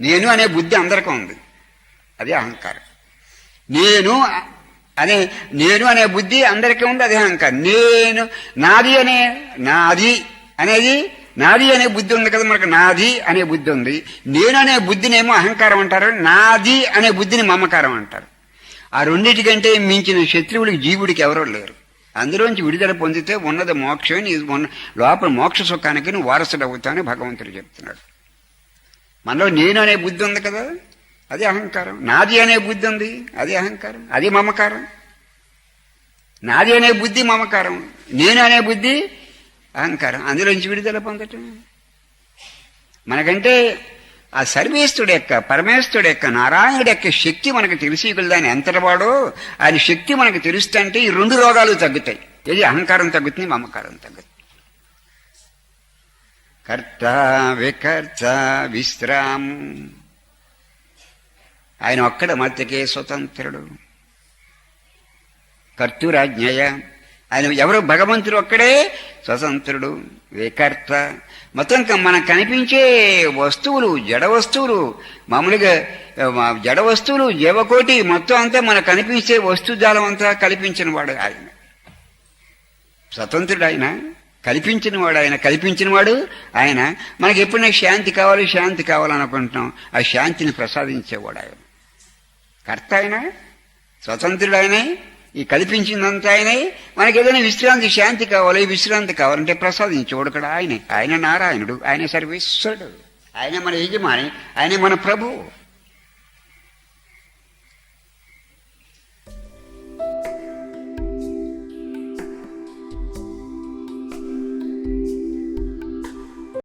నేను అనే బుద్ధి అందరికీ ఉంది. అది అహంకారం. నేను అనే నేను అనే బుద్ధి అందరికీ ఉంది అదే అహంకారం. నేను నాది అనే నాది అనేది నాది అనే బుద్ధి ఉంది కదా మనకు నాది అనే బుద్ధి ఉంది. నేను అనే బుద్ధినేమో అహంకారం అంటారు నాది అనే బుద్ధిని మమకారం అంటారు. ఆ రెండింటికంటే మించిన శత్రువులకి జీవుడికి ఎవరో లేరు. అందులోంచి విడుదల పొందితే ఉన్నది మోక్షం నీ లోపల మోక్ష సుఖానికి నువ్వు వారసుడు అవుతానని భగవంతుడు చెప్తున్నాడు. మనలో నేను అనే బుద్ధి ఉంది కదా? అది అహంకారం. నాది అనే బుద్ధి ఉంది అది అహంకారం. అది మమకారం. నాది అనే బుద్ధి మమకారం. నేను అనే బుద్ధి అహంకారం. అందులోంచి విడుదల పొందటం. మనకంటే ఆ సర్వేశ్వరుడు యొక్క పరమేశ్వరుడు యొక్క నారాయణుడు యొక్క శక్తి మనకు తెలిసి దాని ఎంతటివాడో ఆయన శక్తి మనకు తెలుస్తుంటే ఈ రెండు రోగాలు తగ్గుతాయి. ఇది అహంకారం తగ్గుతుంది మమకారం తగ్గుతుంది. కర్త వికర్త విశ్రాం. ఆయన ఒక్కడ మధ్యకే స్వతంత్రుడు. కర్తూరాజ్ఞయ. ఆయన ఎవరు? భగవంతుడు ఒక్కడే స్వతంత్రుడు వికర్త. మొత్తం ఇంకా మనకు కనిపించే వస్తువులు జడ వస్తువులు మామూలుగా జడ వస్తువులు జీవకోటి మొత్తం అంతా మనకు కనిపించే వస్తుజాలం అంతా కల్పించిన వాడు ఆయన. స్వతంత్రుడు ఆయన. కల్పించిన వాడు ఆయన కల్పించిన వాడు ఆయన మనకి ఎప్పుడైనా శాంతి కావాలి శాంతి కావాలనుకుంటున్నాం ఆ శాంతిని ప్రసాదించేవాడు ఆయన. కర్త ఆయన స్వతంత్రుడు ఆయనే ఈ కల్పించిందంతా ఆయనే మనకి ఏదైనా విశ్రాంతి శాంతి కావాలి విశ్రాంతి కావాలంటే ప్రసాదించేవాడు కూడా ఆయనే. ఆయన నారాయణుడు ఆయన సర్వేశ్వరుడు. ఆయన మన యజమాని ఆయన మన ప్రభువు